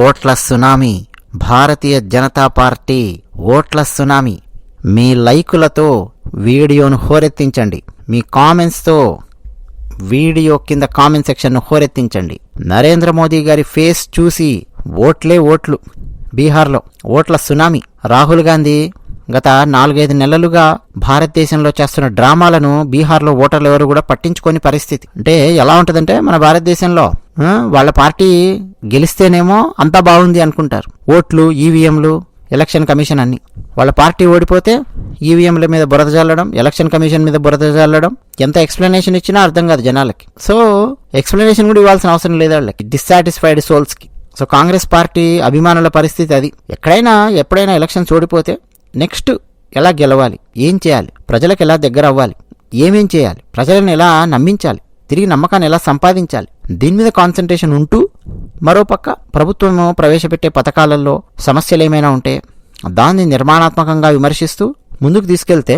ఓట్ల tsunami Bharatiya Janata Party ఓట్ల tsunami. మీ లైకులతో వీడియోను హోరెత్తించండి. మీ కామెంట్స్తో వీడియో కింద కామెంట్ సెక్షన్ను హోరెత్తించండి. నరేంద్ర మోదీ గారి ఫేస్ చూసి ఓట్లే ఓట్లు. బీహార్లో ఓట్ల సునామీ. రాహుల్ గాంధీ గత నాలుగైదు నెలలుగా భారతదేశంలో చేస్తున్న డ్రామాలను బీహార్లో ఓటర్లు ఎవరు కూడా పట్టించుకొని పరిస్థితి. అంటే ఎలా ఉంటుందంటే మన భారతదేశంలో వాళ్ళ పార్టీ గెలిస్తేనేమో అంతా బాగుంది అనుకుంటారు. ఓట్లు ఈవీఎంలు ఎలక్షన్ కమిషన్ అన్ని. వాళ్ళ పార్టీ ఓడిపోతే ఈవీఎంల మీద బురద జల్లడం ఎలక్షన్ కమిషన్ మీద బురద జల్లడం ఎంత ఎక్స్ప్లెనేషన్ ఇచ్చినా అర్థం కాదు జనాలకి. సో ఎక్స్ప్లెనేషన్ కూడా ఇవ్వాల్సిన అవసరం లేదు వాళ్ళకి డిస్సాటిస్ఫైడ్ సోల్స్కి సో కాంగ్రెస్ పార్టీ అభిమానుల పరిస్థితి అది. ఎక్కడైనా ఎప్పుడైనా ఎలక్షన్స్ ఓడిపోతే నెక్స్ట్ ఎలా గెలవాలి ఏం చేయాలి ప్రజలకు ఎలా దగ్గర అవ్వాలి ఏమేం చేయాలి ప్రజలను ఎలా నమ్మించాలి తిరిగి నమ్మకాన్ని ఎలా సంపాదించాలి దీని మీద కాన్సన్ట్రేషన్ ఉంటూ మరోపక్క ప్రభుత్వం ప్రవేశపెట్టే పథకాలలో సమస్యలు ఏమైనా ఉంటే దాన్ని నిర్మాణాత్మకంగా విమర్శిస్తూ ముందుకు తీసుకెళ్తే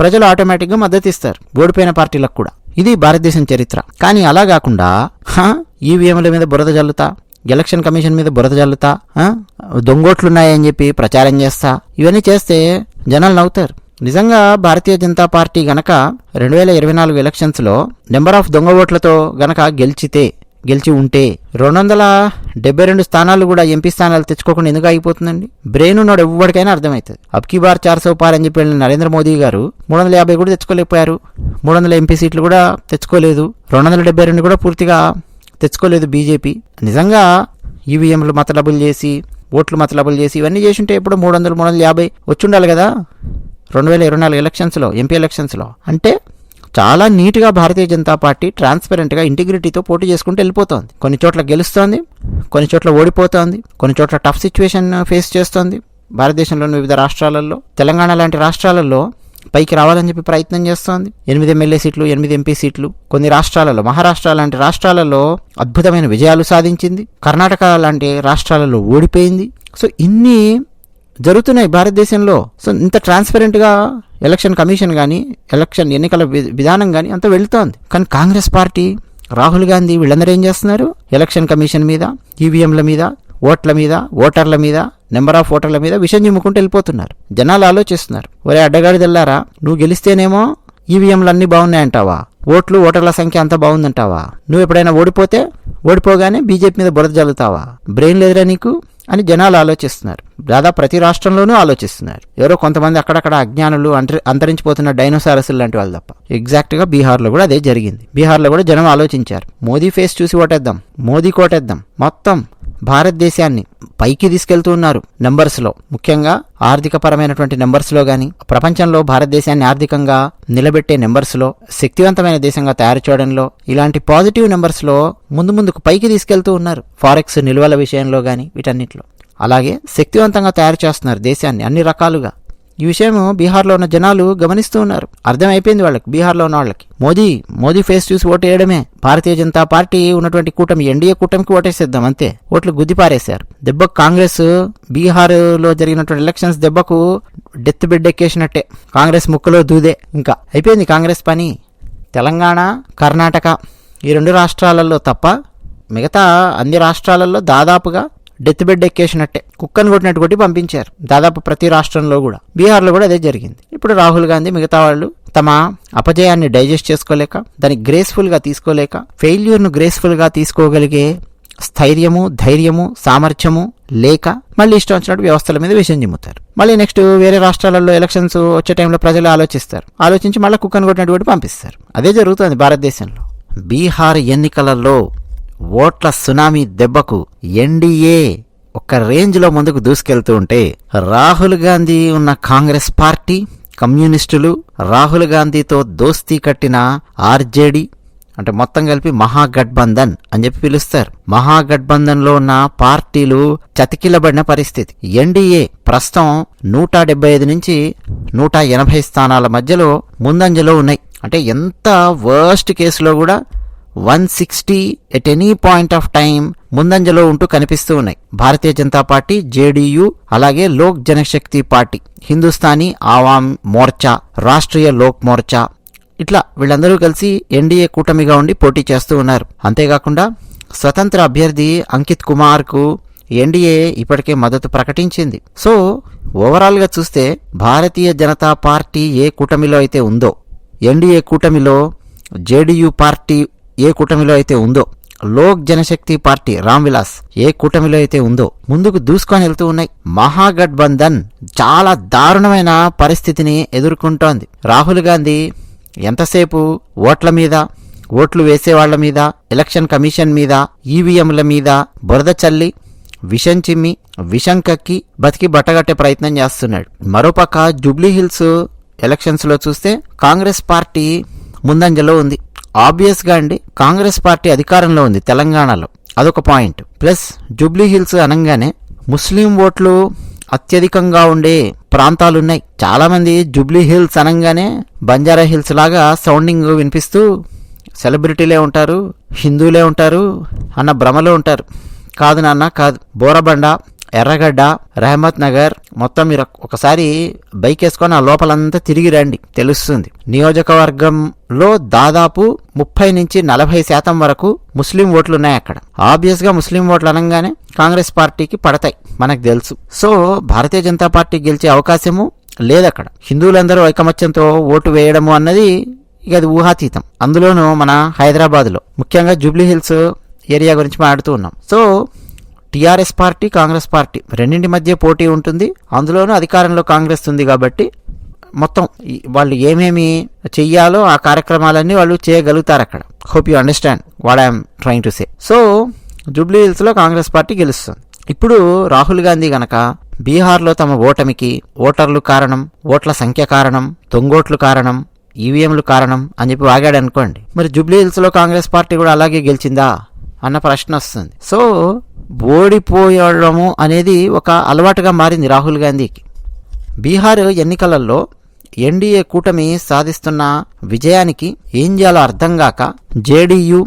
ప్రజలు ఆటోమేటిక్గా మద్దతు ఇస్తారు ఓడిపోయిన పార్టీలకు కూడా. ఇది భారతదేశం చరిత్ర. కానీ అలా కాకుండా ఈవీఎంల మీద బురద జల్లుతా ఎలక్షన్ కమిషన్ మీద బురద జల్లుతా దొంగోట్లున్నాయని చెప్పి ప్రచారం చేస్తా ఇవన్నీ చేస్తే జనాలు నవ్వుతారు. నిజంగా భారతీయ జనతా పార్టీ గనక రెండు వేల ఇరవై నాలుగు ఎలక్షన్స్లో నెంబర్ ఆఫ్ దొంగ ఓట్లతో గనక గెలిచితే గెలిచి ఉంటే రెండు వందల డెబ్బై రెండు స్థానాలు కూడా ఎంపీ స్థానాలు తెచ్చుకోకుండా ఎందుకు ఆగిపోతుందండి? బ్రెయిన్ ఉన్నాడు ఎవ్వడికైనా అర్థమవుతుంది. అబ్కి బార్ చార్ సో పార్ అని చెప్పి వెళ్ళిన నరేంద్ర మోదీ గారు మూడు వందల యాభై కూడా తెచ్చుకోలేకపోయారు. మూడు వందల ఎంపీ సీట్లు కూడా తెచ్చుకోలేదు. రెండు వందల డెబ్బై రెండు కూడా పూర్తిగా తెచ్చుకోలేదు బీజేపీ. నిజంగా ఈవీఎంలు మతలబులు చేసి ఓట్లు మతలబులు చేసి ఇవన్నీ చేసి ఉంటే ఇప్పుడు మూడు వందలు మూడు వందల యాభై వచ్చి ఉండాలి కదా? రెండు వేల ఇరవై నాలుగు ఎలక్షన్స్లో ఎంపీ ఎలక్షన్స్లో అంటే చాలా నీట్గా భారతీయ జనతా పార్టీ ట్రాన్స్పరెంట్గా ఇంటిగ్రిటీతో పోటీ చేసుకుంటూ వెళ్ళిపోతోంది. కొన్ని చోట్ల గెలుస్తోంది కొన్ని చోట్ల ఓడిపోతోంది కొన్ని చోట్ల టఫ్ సిచ్యువేషన్ ఫేస్ చేస్తోంది. భారతదేశంలోని వివిధ రాష్ట్రాలలో తెలంగాణ లాంటి రాష్ట్రాలలో పైకి రావాలని చెప్పి ప్రయత్నం చేస్తోంది. ఎనిమిది ఎమ్మెల్యే సీట్లు ఎనిమిది ఎంపీ సీట్లు. కొన్ని రాష్ట్రాలలో మహారాష్ట్ర లాంటి రాష్ట్రాలలో అద్భుతమైన విజయాలు సాధించింది. కర్ణాటక లాంటి రాష్ట్రాలలో ఓడిపోయింది. సో ఇన్ని జరుగుతున్నాయి భారతదేశంలో. సో ఇంత ట్రాన్స్పరెంట్గా ఎలక్షన్ కమిషన్ కానీ ఎలక్షన్ ఎన్నికల విధానం కానీ అంత వెళుతోంది. కానీ కాంగ్రెస్ పార్టీ రాహుల్ గాంధీ వీళ్ళందరూ ఏం చేస్తున్నారు? ఎలక్షన్ కమిషన్ మీద ఈవీఎంల మీద ఓట్ల మీద ఓటర్ల మీద నెంబర్ ఆఫ్ ఓటర్ల మీద విషయం చిమ్ముకుంటూ వెళ్ళిపోతున్నారు. జనాలు ఆలోచిస్తున్నారు. ఒరే అడ్డగాడిదల్లారా నువ్వు గెలిస్తేనేమో ఈవీఎంలు అన్నీ బాగున్నాయంటావా? ఓట్లు ఓటర్ల సంఖ్య అంతా బాగుందంటావా? నువ్వు ఎప్పుడైనా ఓడిపోతే ఓడిపోగానే బీజేపీ మీద బురద జల్లుతావా? బ్రెయిన్ లేదురా నీకు? అని జనాలు ఆలోచిస్తున్నారు. దాదాపు ప్రతి రాష్ట్రంలోనూ ఆలోచిస్తున్నారు. ఎవరో కొంతమంది అక్కడక్కడ అజ్ఞానులు అంతరించిపోతున్న డైనోసారస్ లాంటి వాళ్ళు తప్ప. ఎగ్జాక్ట్గా బీహార్లో కూడా అదే జరిగింది. బీహార్లో కూడా జనం ఆలోచించారు. మోదీ ఫేస్ చూసి ఓటేద్దాం. మోదీ కోటేద్దాం మొత్తం భారతదేశాన్ని పైకి తీసుకెళ్తూ ఉన్నారు నెంబర్స్లో ముఖ్యంగా ఆర్థిక పరమైనటువంటి నెంబర్స్లో గాని ప్రపంచంలో భారతదేశాన్ని ఆర్థికంగా నిలబెట్టే నెంబర్స్లో శక్తివంతమైన దేశంగా తయారు చేయడంలో ఇలాంటి పాజిటివ్ నెంబర్స్లో ముందు ముందుకు పైకి తీసుకెళ్తూ ఉన్నారు ఫారెక్స్ నిల్వల విషయంలో గాని వీటన్నిటిలో. అలాగే శక్తివంతంగా తయారు చేస్తున్నారు దేశాన్ని అన్ని రకాలుగా. ఈ విషయం బీహార్లో ఉన్న జనాలు గమనిస్తూ ఉన్నారు. అర్థమైపోయింది వాళ్ళకి బీహార్లో ఉన్న వాళ్ళకి. మోదీ మోదీ ఫేస్ చూసి ఓటు వేయడమే. భారతీయ జనతా పార్టీ ఉన్నటువంటి కూటమి ఎన్డీఏ కూటమికి ఓటేసేద్దాం అంతే. ఓట్లు గుద్దిపారేశారు దెబ్బకు కాంగ్రెస్ బీహార్లో జరిగినటువంటి ఎలక్షన్స్ దెబ్బకు డెత్ బెడ్ ఎక్కేసినట్టే. కాంగ్రెస్ ముక్కలో దూదే. ఇంకా అయిపోయింది కాంగ్రెస్ పని. తెలంగాణ కర్ణాటక ఈ రెండు రాష్ట్రాలలో తప్ప మిగతా అన్ని రాష్ట్రాలలో దాదాపుగా డెత్ బెడ్ ఎక్కేసినట్టే. కుక్కను కొట్టినట్టు కొట్టి పంపించారు. దాదాపు ప్రతి రాష్ట్రంలో కూడా. బీహార్లో కూడా అదే జరిగింది. ఇప్పుడు రాహుల్ గాంధీ మిగతా వాళ్ళు తమ అపజయాన్ని డైజెస్ట్ చేసుకోలేక దాన్ని గ్రేస్ఫుల్గా తీసుకోలేక ఫెయిల్యూర్ను గ్రేస్ఫుల్గా తీసుకోగలిగే స్థైర్యము ధైర్యము సామర్థ్యము లేక మళ్ళీ ఇష్టం వచ్చినట్టు వ్యవస్థల మీద విషయం చిమ్ముతారు. మళ్ళీ నెక్స్ట్ వేరే రాష్ట్రాలలో ఎలక్షన్స్ వచ్చే టైంలో ప్రజలు ఆలోచిస్తారు. ఆలోచించి మళ్ళీ కుక్కను కొట్టినటువంటి పంపిస్తారు. అదే జరుగుతుంది భారతదేశంలో. బీహార్ ఎన్నికలలో ఓట్ల సునామీ దెబ్బకు ఎన్డీఏ ఒక రేంజ్లో ముందుకు దూసుకెళ్తూ ఉంటే రాహుల్ గాంధీ ఉన్న కాంగ్రెస్ పార్టీ కమ్యూనిస్టులు రాహుల్ గాంధీతో దోస్తీ కట్టిన ఆర్జేడీ అంటే మొత్తం కలిపి మహాగఠబంధన్ అని చెప్పి పిలుస్తారు. మహాగఠబంధన్లో ఉన్న పార్టీలు చతికిలబడిన పరిస్థితి. ఎన్డీఏ ప్రస్తుతం నూట డెబ్బై ఐదు నుంచి నూట ఎనభై స్థానాల మధ్యలో ముందంజలో ఉన్నాయి. అంటే ఎంత వర్స్ట్ కేసులో కూడా one sixty at any point of time ముందంజలో ఉంటూ కనిపిస్తూ ఉన్నాయి. భారతీయ జనతా పార్టీ జేడీయూ అలాగే లోక్ జనశక్తి పార్టీ హిందుస్థానీ ఆవామ్ మోర్చా రాష్ట్రీయ లోక్ మోర్చా. ఇట్లా వీళ్ళందరూ కలిసి ఎన్డీఏ కూటమిగా ఉండి పోటీ చేస్తూ ఉన్నారు. అంతేకాకుండా స్వతంత్ర అభ్యర్థి అంకిత్ కుమార్కు ఎన్డీఏ ఇప్పటికే మద్దతు ప్రకటించింది. సో ఓవరాల్గా చూస్తే భారతీయ జనతా పార్టీ ఏ కూటమిలో అయితే ఉందో ఎన్డీఏ కూటమిలో జేడీయూ పార్టీ ఏ కూటమిలో అయితే ఉందో లోక్ జనశక్తి పార్టీ రామ్ విలాస్ ఏ కూటమిలో అయితే ఉందో ముందుకు దూసుకొని వెళ్తూ ఉన్నాయి. మహాగఠబంధన్ చాలా దారుణమైన పరిస్థితిని ఎదుర్కొంటోంది. రాహుల్ గాంధీ ఎంతసేపు ఓట్ల మీద ఓట్లు వేసేవాళ్ళ మీద ఎలక్షన్ కమిషన్ మీద ఈవీఎంల మీద బురద చల్లి విషం చిమ్మి విషం కక్కి బతికి బట్టగట్టే ప్రయత్నం చేస్తున్నాడు. మరోపక్క జూబ్లీహిల్స్ హిల్స్ చూస్తే కాంగ్రెస్ పార్టీ ముందంజలో ఉంది. ఆబ్వియస్గా అండి కాంగ్రెస్ పార్టీ అధికారంలో ఉంది తెలంగాణలో. అదొక పాయింట్. ప్లస్ జూబ్లీ హిల్స్ అనగానే ముస్లిం ఓట్లు అత్యధికంగా ఉండే ప్రాంతాలున్నాయి. ఉన్నాయి చాలామంది జూబ్లీ హిల్స్ అనగానే బంజారా హిల్స్ లాగా సౌండింగ్ వినిపిస్తూ సెలబ్రిటీలే ఉంటారు హిందువులే ఉంటారు అన్న భ్రమలో ఉంటారు. కాదు నాన్న కాదు. బోరబండ ఎర్రగడ్డ రహమత్ నగర్ మొత్తం మీరు ఒకసారి బైక్ వేసుకొని ఆ లోపలంతా తిరిగి రండి. తెలుస్తుంది. నియోజకవర్గంలో దాదాపు ముప్పై నుంచి నలభై శాతం వరకు ముస్లిం ఓట్లు ఉన్నాయి అక్కడ. ఆబ్వియస్గా ముస్లిం ఓట్లు అనగానే కాంగ్రెస్ పార్టీకి పడతాయి. మనకు తెలుసు. సో భారతీయ జనతా పార్టీ గెలిచే అవకాశము లేదక్కడ. హిందువులందరూ ఐకమత్యంతో ఓటు వేయడము అన్నది ఇక అది ఊహాతీతం. అందులోనూ మన హైదరాబాద్లో ముఖ్యంగా జూబ్లీ హిల్స్ ఏరియా గురించి మాట్లాడుతూ ఉన్నాం. So TRS Party Congress Party రెండింటి మధ్య పోటీ ఉంటుంది. అందులోనూ అధికారంలో కాంగ్రెస్ ఉంది కాబట్టి మొత్తం వాళ్ళు ఏమేమి చెయ్యాలో ఆ కార్యక్రమాలన్నీ వాళ్ళు చేయగలుగుతారు అక్కడ. Hope you understand what I'm trying to say so Jubilee హిల్స్లో కాంగ్రెస్ పార్టీ గెలుస్తుంది. ఇప్పుడు రాహుల్ గాంధీ గనక బీహార్లో తమ ఓటమికి ఓటర్లు కారణం ఓట్ల సంఖ్య కారణం దొంగోట్లు కారణం ఈవీఎంలు కారణం అని చెప్పి వాగాడు అనుకోండి మరి జూబ్లీ హిల్స్లో కాంగ్రెస్ పార్టీ కూడా అలాగే గెలిచిందా? అన్న ప్రశ్న వస్తుంది. సో ఓడిపోయడము అనేది ఒక అలవాటుగా మారింది రాహుల్ గాంధీకి బీహార్ ఎన్నికలలో ఎన్డీఏ కూటమి సాధిస్తున్న విజయానికి ఏం చేయాలో అర్థం కాక జేడీయూ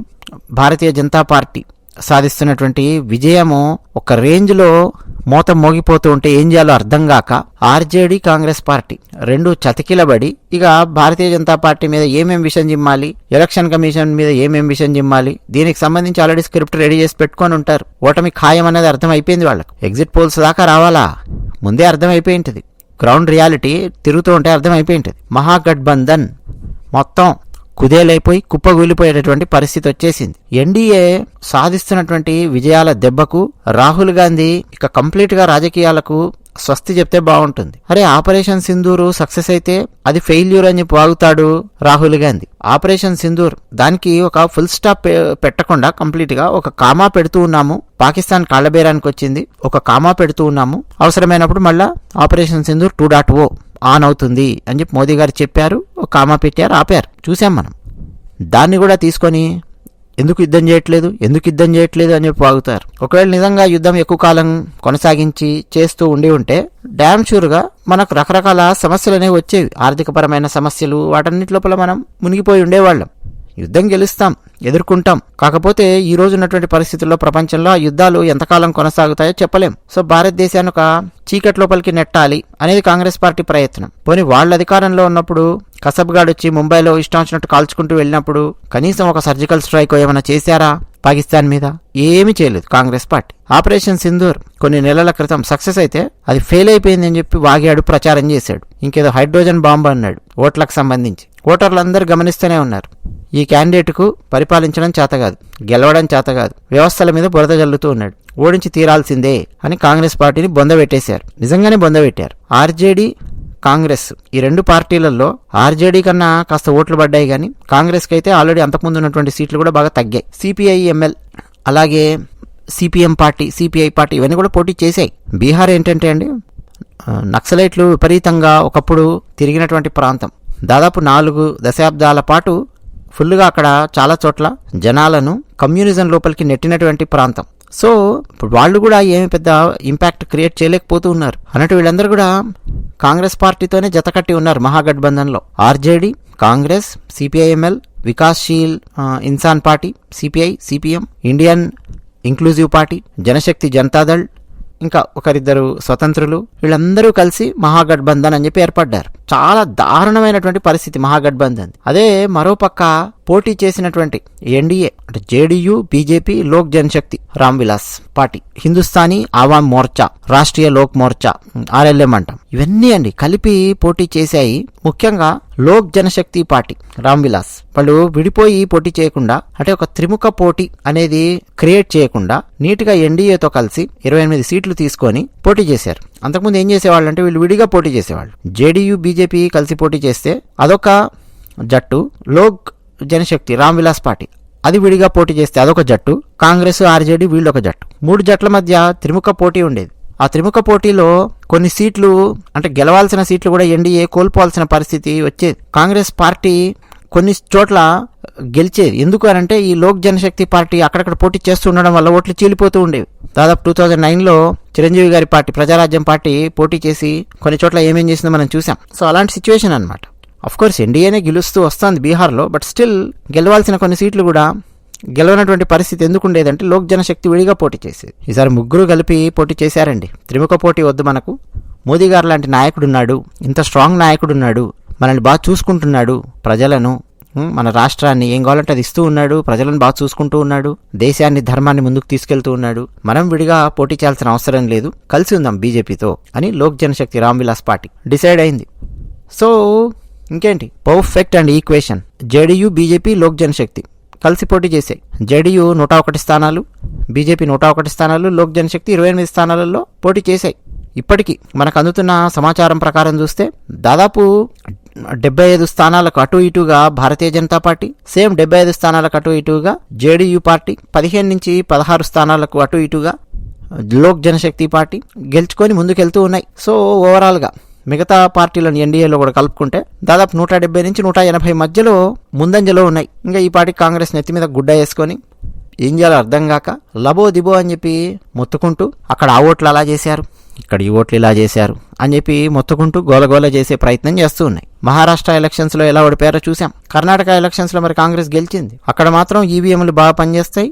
భారతీయ జనతా పార్టీ సాధిస్తున్నటువంటి విజయము ఒక రేంజ్లో మోత మోగిపోతూ ఉంటే ఏం చేయాలో అర్థం కాక ఆర్జేడీ కాంగ్రెస్ పార్టీ రెండు చతికిలబడి ఇక భారతీయ జనతా పార్టీ మీద ఏమేం విషయం జిమ్మాలి? ఎలక్షన్ కమిషన్ మీద ఏమేం విషయం జిమ్మాలి? దీనికి సంబంధించి ఆల్రెడీ స్క్రిప్ట్ రెడీ చేసి పెట్టుకొని ఉంటారు. ఓటమి ఖాయం అనేది అర్థం అయిపోయింది వాళ్ళకు. ఎగ్జిట్ పోల్స్ దాకా రావాలా? ముందే అర్థం అయిపోయింటది గ్రౌండ్ రియాలిటీ తిరుగుతూ ఉంటే అర్థమైపోయింటది. మహాగఠబంధన్ మొత్తం కుదేలైపోయి కుప్పగూలిపోయేటటువంటి పరిస్థితి వచ్చేసింది. ఎన్డీఏ సాధిస్తున్నటువంటి విజయాల దెబ్బకు రాహుల్ గాంధీ ఇక కంప్లీట్గా రాజకీయాలకు స్వస్తి చెప్తే బాగుంటుంది. అరే ఆపరేషన్ సింధూరు సక్సెస్ అయితే అది ఫెయిల్యూర్ అని పాగుతాడు వాగుతాడు రాహుల్ గాంధీ. ఆపరేషన్ సింధూర్ దానికి ఒక ఫుల్ స్టాప్ పెట్టకుండా కంప్లీట్గా ఒక కామా పెడుతూ ఉన్నాము. పాకిస్తాన్ కాళ్ళబేరానికి వచ్చింది ఒక కామా పెడుతూ ఉన్నాము. అవసరమైనప్పుడు మళ్ళా operation Sindoor two dot O. On అవుతుంది అని చెప్పి మోదీ గారు చెప్పారు ఒక కామా పెట్టారు ఆపారు. చూసాం మనం. దాన్ని కూడా తీసుకొని ఎందుకు యుద్ధం చేయట్లేదు ఎందుకు యుద్ధం చేయట్లేదు అని చెప్పి వాగుతారు. ఒకవేళ నిజంగా యుద్ధం ఎక్కువ కాలం కొనసాగించి చేస్తూ ఉండి ఉంటే డ్యామ్ షూర్గా మనకు రకరకాల సమస్యలు అనేవి వచ్చేవి. ఆర్థికపరమైన సమస్యలు వాటన్నిటి లోపల మనం మునిగిపోయి ఉండేవాళ్ళం. యుద్ధం గెలుస్తాం ఎదుర్కొంటాం. కాకపోతే ఈ రోజు ఉన్నటువంటి పరిస్థితుల్లో ప్రపంచంలో ఆ యుద్ధాలు ఎంతకాలం కొనసాగుతాయో చెప్పలేం. సో భారతదేశాన్ని ఒక చీకటి లోపలికి నెట్టాలి అనేది కాంగ్రెస్ పార్టీ ప్రయత్నం. పోనీ వాళ్ళ అధికారంలో ఉన్నప్పుడు కసబ్గాడ్ వచ్చి ముంబైలో ఇష్టం వచ్చినట్టు కాల్చుకుంటూ వెళ్ళినప్పుడు కనీసం ఒక సర్జికల్ స్ట్రైక్ ఏమైనా చేశారా పాకిస్తాన్ మీద? ఏమీ చేయలేదు కాంగ్రెస్ పార్టీ. ఆపరేషన్ సింధూర్ కొన్ని నెలల క్రితం సక్సెస్ అయితే అది ఫెయిల్ అయిపోయిందని చెప్పి వాగాడు ప్రచారం చేశాడు. ఇంకేదో హైడ్రోజన్ బాంబు అన్నాడు ఓట్లకు సంబంధించి. ఓటర్లందరూ గమనిస్తూనే ఉన్నారు. ఈ క్యాండిడేట్కు పరిపాలించడం చేత కాదు గెలవడం చేత కాదు వ్యవస్థల మీద బురద జల్లుతూ ఉన్నాడు. ఓడించి తీరాల్సిందే అని కాంగ్రెస్ పార్టీని బొందబెట్టేశారు నిజంగానే బొందబెట్టారు ఆర్జేడీ కాంగ్రెస్ ఈ రెండు పార్టీలలో ఆర్జేడీ కన్నా కాస్త ఓట్లు పడ్డాయి కానీ కాంగ్రెస్కి అయితే ఆల్రెడీ అంతకుముందు ఉన్నటువంటి సీట్లు కూడా బాగా తగ్గాయి. సిపిఐ ఎంఎల్ అలాగే సిపిఎం పార్టీ సిపిఐ పార్టీ ఇవన్నీ కూడా పోటీ చేశాయి. బీహార్ ఏంటంటే అండి నక్సలైట్లు విపరీతంగా ఒకప్పుడు తిరిగినటువంటి ప్రాంతం. దాదాపు నాలుగు దశాబ్దాల పాటు ఫుల్గా అక్కడ చాలా చోట్ల జనాలను కమ్యూనిజం లోపలికి నెట్టినటువంటి ప్రాంతం. సో ఇప్పుడు వాళ్ళు కూడా ఏమి పెద్ద ఇంపాక్ట్ క్రియేట్ చేయలేకపోతూ ఉన్నారు. అన్నట్టు వీళ్ళందరూ కూడా కాంగ్రెస్ పార్టీతోనే జతకట్టి ఉన్నారు మహాగఠబంధన్లో. RJD Congress CPI ML Vikassheel Insaan Party CPI CPM Indian Inclusive Party Janshakti Janata Dal ఇంకా ఒకరిద్దరు స్వతంత్రులు వీళ్ళందరూ కలిసి మహాగఠబంధన్ అని చెప్పి ఏర్పడ్డారు. చాలా దారుణమైనటువంటి పరిస్థితి మహాగఠబంధన్. అదే మరోపక్క పోటీ చేసినటువంటి ఎన్డీఏ అంటే JDU BJP Lok Janshakti Ram Vilas Party Hindustani Awam Morcha Rashtriya Lok Morcha RLM అంటాం. ఇవన్నీ అండి కలిపి పోటీ చేశాయి. ముఖ్యంగా లోక్ జనశక్తి పార్టీ రామ్ విలాస్. వాళ్ళు విడిపోయి పోటీ చేయకుండా అంటే ఒక త్రిముఖ పోటీ అనేది క్రియేట్ చేయకుండా నీట్గా ఎన్డీఏతో కలిసి ఇరవై ఎనిమిది సీట్లు తీసుకొని పోటీ చేశారు. అంతకుముందు ఏం చేసేవాళ్ళు అంటే వీళ్ళు విడిగా పోటీ చేసేవాళ్ళు. జేడీయూ బీజేపీ కలిసి పోటీ చేస్తే అదొక జట్టు లోక్ జనశక్తి రామ్ విలాస్ పార్టీ. అది విడిగా పోటీ చేస్తే అదొక జట్టు కాంగ్రెస్ ఆర్జేడీ వీళ్ళొక జట్టు. మూడు జట్ల మధ్య త్రిముఖ పోటీ ఉండేది. ఆ త్రిముఖ పోటీలో కొన్ని సీట్లు అంటే గెలవాల్సిన సీట్లు కూడా ఎన్డీఏ కోల్పోవాల్సిన పరిస్థితి వచ్చేది కాంగ్రెస్ పార్టీ కొన్ని చోట్ల గెలిచేది. ఎందుకు అనంటే ఈ లోక్ జనశక్తి పార్టీ అక్కడక్కడ పోటీ చేస్తూ ఉండడం వల్ల ఓట్లు చీలిపోతూ ఉండేవి. దాదాపు టూ థౌజండ్ నైన్లో చిరంజీవి గారి పార్టీ ప్రజారాజ్యం పార్టీ పోటీ చేసి కొన్ని చోట్ల ఏమేం చేసిందో మనం చూసాం. సో అలాంటి సిచ్యువేషన్ అనమాట కోర్స్ ఎన్డీఏనే గెలుస్తూ వస్తుంది బీహార్లో బట్ స్టిల్ గెలవాల్సిన కొన్ని సీట్లు కూడా గెలవనటువంటి పరిస్థితి ఎందుకు ఉండేదంటే లోక్ జనశక్తి విడిగా పోటీ చేసేది. ఈసారి ముగ్గురు కలిపి పోటీ చేశారండి. త్రిముఖ పోటీ వద్దు మనకు. మోదీ గారు లాంటి నాయకుడున్నాడు ఇంత స్ట్రాంగ్ నాయకుడున్నాడు మనల్ని బాగా చూసుకుంటున్నాడు ప్రజలను. మన రాష్ట్రాన్ని ఏం కావాలంటే అది ఇస్తూ ఉన్నాడు. ప్రజలను బాగా చూసుకుంటూ ఉన్నాడు. దేశాన్ని ధర్మాన్ని ముందుకు తీసుకెళ్తూ ఉన్నాడు. మనం విడిగా పోటీ చేయాల్సిన అవసరం లేదు. కలిసి ఉందాం బీజేపీతో అని లోక్ జనశక్తి రామ్ విలాస్ పార్టీ డిసైడ్ అయింది. సో ఇంకేంటి? Perfect and equation. JDU BJP Lok Janshakti. కలిసి పోటీ చేశాయి జేడీయూ నూట ఒకటి స్థానాలు బీజేపీ నూట ఒకటి స్థానాలు లోక్ జనశక్తి ఇరవై ఎనిమిది స్థానాలలో పోటీ చేశాయి. ఇప్పటికీ మనకు అందుతున్న సమాచారం ప్రకారం చూస్తే దాదాపు డెబ్బై ఐదు స్థానాలకు అటు ఇటుగా భారతీయ జనతా పార్టీ సేమ్ డెబ్బై ఐదు స్థానాలకు అటు ఇటుగా జేడీయూ పార్టీ పదిహేను నుంచి పదహారు స్థానాలకు అటు ఇటుగా లోక్ జనశక్తి పార్టీ గెలుచుకొని ముందుకెళ్తూ ఉన్నాయి. సో ఓవరాల్గా మిగతా పార్టీలను ఎన్డీఏలో కూడా కలుపుకుంటే దాదాపు నూట డెబ్బై నుంచి నూట ఎనభై మధ్యలో ముందంజలో ఉన్నాయి. ఇంకా ఈ పార్టీ కాంగ్రెస్ నెత్తి మీద గుడ్డ వేసుకొని ఏం చేయాలో అర్థం కాక లబో దిబో అని చెప్పి మొత్తుకుంటూ అక్కడ ఆ ఓట్లు అలా చేశారు ఇక్కడ ఈ ఓట్లు ఇలా చేశారు అని చెప్పి మొత్తుకుంటూ గోలగోల చేసే ప్రయత్నం చేస్తూ ఉన్నాయి. మహారాష్ట్ర ఎలక్షన్స్లో ఎలా ఓడిపోయారో చూసాం కర్ణాటక ఎలక్షన్స్లో మరి కాంగ్రెస్ గెలిచింది. అక్కడ మాత్రం ఈవీఎంలు బాగా పనిచేస్తాయి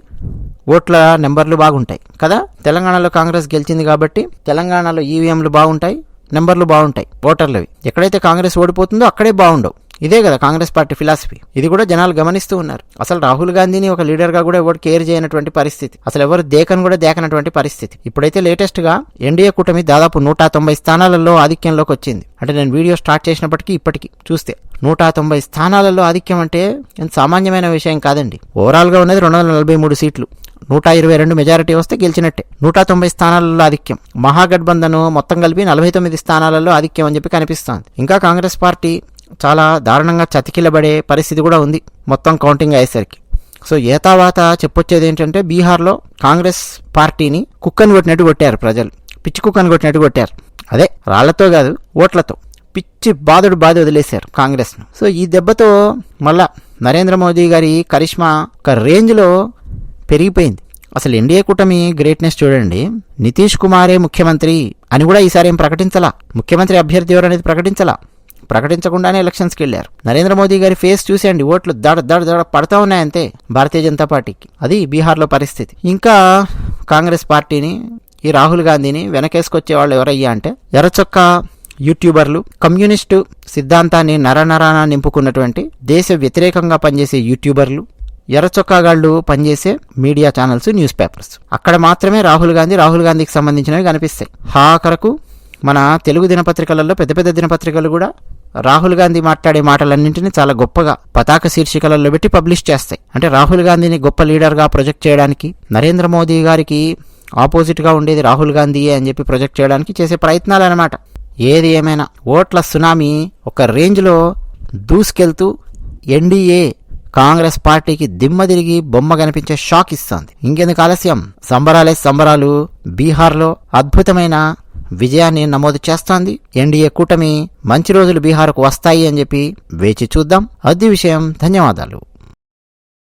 ఓట్ల నెంబర్లు బాగుంటాయి కదా. తెలంగాణలో కాంగ్రెస్ గెలిచింది కాబట్టి తెలంగాణలో ఈవీఎంలు బాగుంటాయి నెంబర్లు బాగుంటాయి ఓటర్లవి. ఎక్కడైతే కాంగ్రెస్ ఓడిపోతుందో అక్కడే బాగుండవు. ఇదే కదా కాంగ్రెస్ పార్టీ ఫిలాసఫీ. ఇది కూడా జనాలు గమనిస్తూ ఉన్నారు. అసలు రాహుల్ గాంధీని ఒక లీడర్గా కూడా ఎవరు కేర్ చేయనటువంటి పరిస్థితి. అసలు ఎవరు దేకను కూడా దేకనటువంటి పరిస్థితి. ఇప్పుడైతే లేటెస్ట్గా ఎన్డీఏ కూటమి దాదాపు నూట తొంభై స్థానాలలో ఆధిక్యంలోకి వచ్చింది. అంటే నేను వీడియో స్టార్ట్ చేసినప్పటికీ ఇప్పటికీ చూస్తే నూట తొంభై స్థానాలలో ఆధిక్యం అంటే సామాన్యమైన విషయం కాదండి. ఓవరాల్గా ఉన్నది రెండు వందల నలభై మూడు సీట్లు. నూట ఇరవై రెండు మెజారిటీ వస్తే గెలిచినట్టే. నూట తొంభై స్థానాలలో ఆధిక్యం. మహాగఠబంధన్ మొత్తం కలిపి నలభై తొమ్మిది స్థానాలలో ఆధిక్యం అని చెప్పి కనిపిస్తోంది. ఇంకా కాంగ్రెస్ పార్టీ చాలా దారుణంగా చతికిలబడే పరిస్థితి కూడా ఉంది మొత్తం కౌంటింగ్ అయ్యేసరికి. సో ఏతావాత చెప్పొచ్చేది ఏంటంటే బీహార్లో కాంగ్రెస్ పార్టీని కుక్కని కొట్టినట్టు కొట్టారు ప్రజలు. పిచ్చి కుక్కను కొట్టినట్టు కొట్టారు. అదే రాళ్ళతో కాదు ఓట్లతో. పిచ్చి బాధుడు బాధ వదిలేశారు కాంగ్రెస్ను. సో ఈ దెబ్బతో మళ్ళా నరేంద్ర మోదీ గారి కరిష్మా ఒక రేంజ్లో పెరిగిపోయింది. అసలు ఎన్డీఏ కూటమి గ్రేట్నెస్ చూడండి నితీష్ కుమారే ముఖ్యమంత్రి అని కూడా ఈసారి ఏం ప్రకటించలా? ముఖ్యమంత్రి అభ్యర్థి ఎవరు అనేది ప్రకటించలా? ప్రకటించకుండానే ఎలక్షన్స్కి వెళ్ళారు. నరేంద్ర మోదీ గారి ఫేస్ చూసేయండి ఓట్లు దడ దడ దడ పడతా ఉన్నాయంతే భారతీయ జనతా పార్టీకి. అది బీహార్లో పరిస్థితి. ఇంకా కాంగ్రెస్ పార్టీని ఈ రాహుల్ గాంధీని వెనకేసుకొచ్చే వాళ్ళు ఎవరయ్యా అంటే ఎర్రచొక్క యూట్యూబర్లు. కమ్యూనిస్టు సిద్ధాంతాన్ని నరనరాన నింపుకున్నటువంటి దేశ వ్యతిరేకంగా పనిచేసే యూట్యూబర్లు. ఎర్రచొక్కాగాళ్ళు పనిచేసే మీడియా ఛానల్స్ న్యూస్ పేపర్స్. అక్కడ మాత్రమే రాహుల్ గాంధీ రాహుల్ గాంధీకి సంబంధించినవి కనిపిస్తాయి. హాకరకు మన తెలుగు దినపత్రికలలో పెద్ద పెద్ద దినపత్రికలు కూడా రాహుల్ గాంధీ మాట్లాడే మాటలన్నింటినీ చాలా గొప్పగా పతాక శీర్షికలలో పెట్టి పబ్లిష్ చేస్తాయి. అంటే రాహుల్ గాంధీని గొప్ప లీడర్గా ప్రొజెక్ట్ చేయడానికి నరేంద్ర మోదీ గారికి ఆపోజిట్గా ఉండేది రాహుల్ గాంధీయే అని చెప్పి ప్రొజెక్ట్ చేయడానికి చేసే ప్రయత్నాలు అనమాట ఏది ఏమైనా ఓట్ల సునామీ ఒక రేంజ్లో దూసుకెళ్తూ ఎన్డీఏ కాంగ్రెస్ పార్టీకి దిమ్మ తిరిగి బొమ్మ కనిపించే షాక్ ఇస్తోంది. ఇంకెందుకు ఆలస్యం? సంబరాలే సంబరాలు. బీహార్లో అద్భుతమైన విజయాన్ని నమోదు చేస్తోంది. ఎన్డీఏ కూటమి మంచి రోజులు బీహార్కు వస్తాయి అని చెప్పి వేచి చూద్దాం. అది విషయం. ధన్యవాదాలు.